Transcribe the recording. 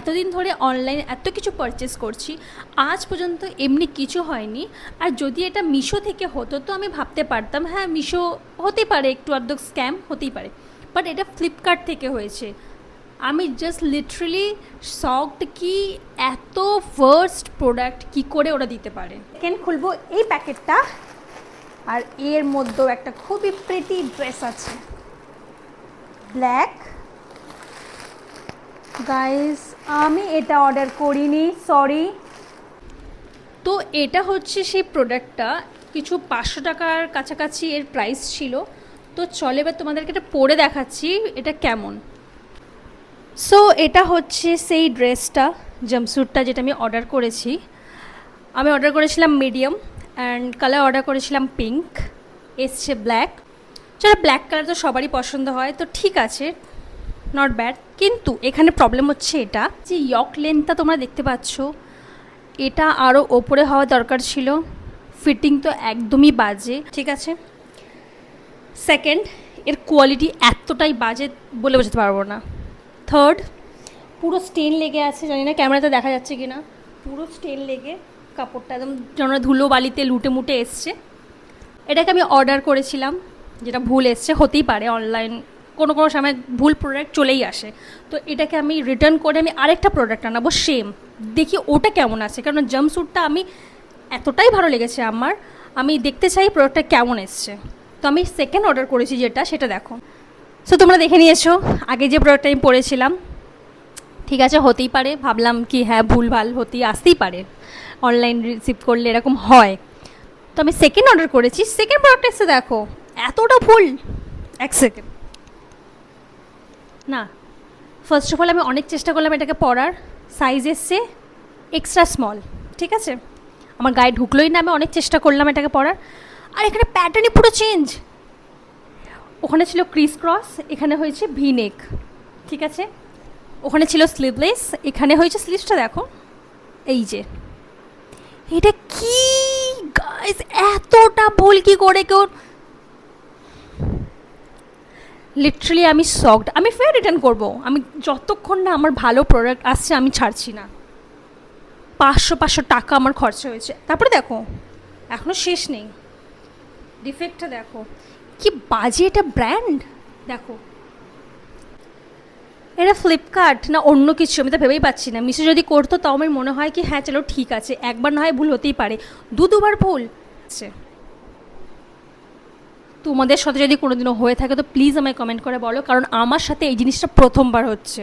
এতদিন ধরে অনলাইন এত কিছু পারচেস করছি, আজ পর্যন্ত এমনি কিছু হয়নি। আর যদি এটা মিশো থেকে হতো, তো আমি ভাবতে পারতাম হ্যাঁ মিশো হতে পারে, একটু আধটু স্ক্যাম হতেই পারে। বাট এটা ফ্লিপকার্ট থেকে হয়েছে। আমি জাস্ট লিটারালি শকড কি এত ফার্স্ট প্রোডাক্ট কি করে ওরা দিতে পারে। সেকেন্ড খুলবো এই প্যাকেটটা আর এর মধ্যেও একটা খুবই প্রিটি ড্রেস আছে। ব্ল্যাক গাইস আমি এটা অর্ডার করিনি সরি তো এটা হচ্ছে সেই প্রোডাক্টটা কিছু পাঁচশো টাকার কাছাকাছি এর প্রাইস ছিল। তো চলে এবার তোমাদেরকে এটা পরে দেখাচ্ছি, এটা কেমন। সো এটা হচ্ছে সেই ড্রেসটা জাম্পস্যুটটা যেটা আমি অর্ডার করেছি। আমি অর্ডার করেছিলাম মিডিয়াম অ্যান্ড কালার অর্ডার করেছিলাম পিঙ্ক এসছে ব্ল্যাক চলো ব্ল্যাক কালার তো সবারই পছন্দ হয়, তো ঠিক আছে। নট ব্যাড কিন্তু এখানে প্রবলেম হচ্ছে এটা যে ইয়ক লেন্থটা তোমরা দেখতে পাচ্ছ, এটা আরও ওপরে হওয়া দরকার ছিল। ফিটিং তো একদমই বাজে, ঠিক আছে? সেকেন্ড এর কোয়ালিটি এতটাই বাজে বলে বোঝাতে পারব না। থার্ড পুরো স্টেন লেগে আছে, জানি না ক্যামেরাতে দেখা যাচ্ছে কি না পুরো স্টেন লেগে কাপড়টা একদম যেন ধুলো বালিতে লুটে মুটে এসছে। এটাকে আমি অর্ডার করেছিলাম, যেটা ভুল এসছে, হতেই পারে অনলাইন কোনো কোনো সময় ভুল প্রোডাক্ট চলেই আসে। তো এটাকে আমি রিটার্ন করে আমি আরেকটা প্রোডাক্ট আনাবো সেম দেখি ওটা কেমন আছে, কারণ জাম্পস্যুটটা আমি এতটাই ভালো লেগেছে আমার, আমি দেখতে চাই প্রোডাক্টটা কেমন এসছে। তো আমি সেকেন্ড অর্ডার করেছি যেটা, সেটা দেখো। সো তোমরা দেখে নিয়েছো, আগে যে প্রোডাক্টটা আমি পরেছিলাম ঠিক আছে, হতেই পারে, ভাবলাম কি হ্যাঁ ভুল ভালো হতেই, আসতেই পারে। অনলাইন রিসিভ করলে এরকম হয়। তো আমি সেকেন্ড অর্ডার করেছি সেকেন্ড প্রোডাক্ট এসে দেখো, এতটা ভুল, এক সেকেন্ড না ফার্স্ট অফ অল আমি অনেক চেষ্টা করলাম এটাকে পরার সাইজ এসছে এক্সট্রা স্মল ঠিক আছে? আমার গায়ে ঢুকলোই না, আমি অনেক চেষ্টা করলাম এটাকে পরার আর এখানে প্যাটার্নই পুরো চেঞ্জ ওখানে ছিল ক্রিস ক্রস এখানে হয়েছে ভি নেক ঠিক আছে? ওখানে ছিল স্লিভলেস এখানে হয়েছে স্লিভসটা দেখো, এই যে। এটা কি? গাইস এতটা ভুল কি করে কেউ লিটারালি আমি শকড আমি ফের রিটার্ন করব। আমি যতক্ষণ না আমার ভালো প্রোডাক্ট আসছে, আমি ছাড়ছি না। পাঁচশো পাঁচশো টাকা আমার খরচা হয়েছে। তারপরে দেখো এখনও শেষ নেই। ডিফেক্টটা দেখো। কি বাজে এটা ব্র্যান্ড দেখো। এটা ফ্লিপকার্ট না অন্য কিছু, আমি তো ভেবেই পাচ্ছি না। মিশো যদি করতো, তাও আমার মনে হয় কি হ্যাঁ চলো ঠিক আছে। একবার না হয় ভুল হতেই পারে। দু দুবার ভুল। আছে। তোমাদের সাথে যদি কোনোদিনও হয়ে থাকে, তো প্লিজ আমায় কমেন্ট করে বলো, কারণ আমার সাথে এই জিনিসটা প্রথমবার হচ্ছে।